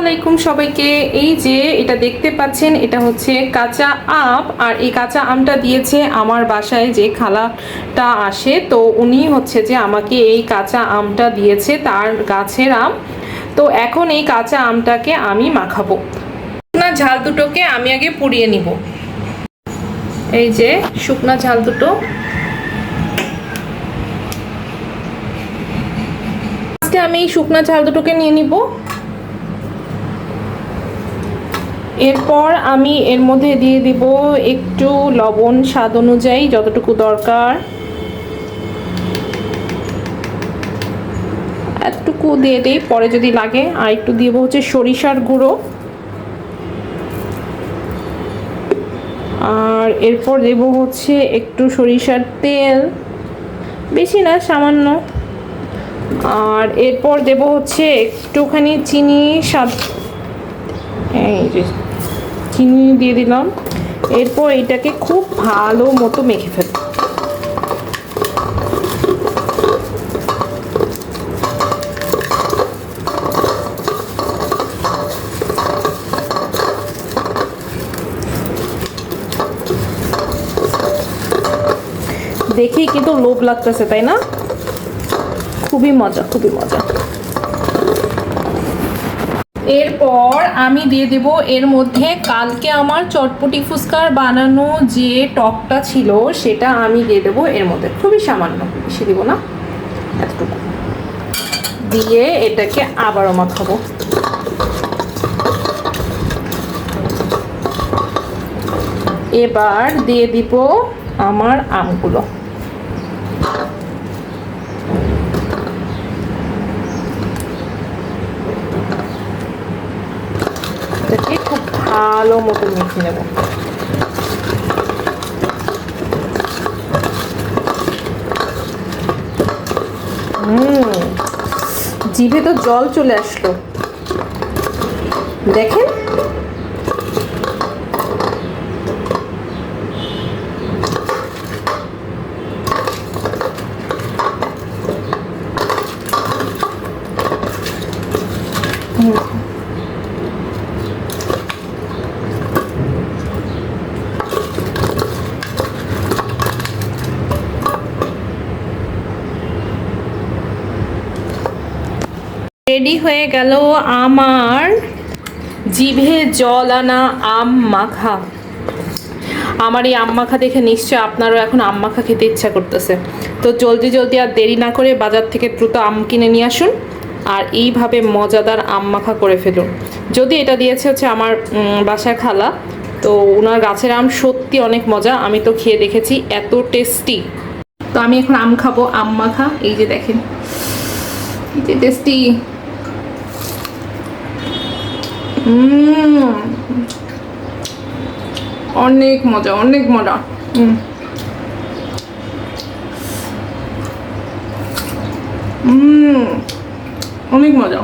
আলাইকুম সবাইকে। এই যে এটা দেখতে পাচ্ছেন, এটা হচ্ছে কাঁচা আম, আর এই কাঁচা আমটা দিয়েছে আমার বাসায় যে খালাটা আসে। তো উনি হচ্ছে যে আমাকে এই কাঁচা আমটা দিয়েছে, তার গাছের আম। তো এখন এই কাঁচা আমটাকে আমি মাখাবো। শুকনা ঝাল দুটোকে আমি আগে পুড়িয়ে নিব। এই যে শুকনা ঝাল দুটো। আমি এই শুকনা ঝাল দুটোকে নিয়ে নিব। এরপর আমি এর মধ্যে দিয়ে দিব একটু লবণ স্বাদ অনুযায়ী যতটুকু দরকার। এতটুকু দিয়ে দিই, পরে যদি লাগে আর একটু দিব হচ্ছে সরিষার গুঁড়ো। আর এরপর দেব হচ্ছে একটু সরিষার তেল, বেশি না, সামান্য। আর এরপর দেব হচ্ছে একটুখানি চিনি, স্বাদ এই যে চিনি দিয়ে দিলাম। এরপর এটাকে খুব ভালো মতো মেখে ফেল দেখেই কিন্তু লোভ লাগতেছে, তাই না? খুবই মজা খুবই মজা। এরপর আমি দিয়ে দেব, এর মধ্যে কালকে আমার চটপটি ফুচকার বানানো যে টকটা ছিল, সেটা আমি দিয়ে দেবো এর মধ্যে। খুবই সামান্য, বেশি দেবো না, এতটুকু। দিয়ে এটাকে আবারও মাখাবো। এবার দিয়ে দিব আমার আমগুলো। এটাকে খুব ভালো মতো মেখে নেব। জিভে তো জল চলে আসলো। দেখেন? রেডি হয়ে গেল আমার জিভে জল আনা আম মাখা। আমার এই আম মাখা দেখে নিশ্চয় আপনারও এখন আম মাখা খেতে ইচ্ছা করতেছে। তো জলদি জলদি আর দেরি না করে বাজার থেকে দ্রুত আম কিনে নিয়ে আসুন আর এইভাবে মজাদার আম মাখা করে ফেলুন। যদি এটা দিয়েছে হচ্ছে আমার বাসায় খালা, তো ওনার গাছের আম সত্যি অনেক মজা, আমি তো খেয়ে দেখেছি, এত টেস্টি। তো আমি এখন আম খাব, আম মাখা, এই যে দেখেন, এই যে টেস্টি। অনেক মজা অনেক মজা। অনেক মজা।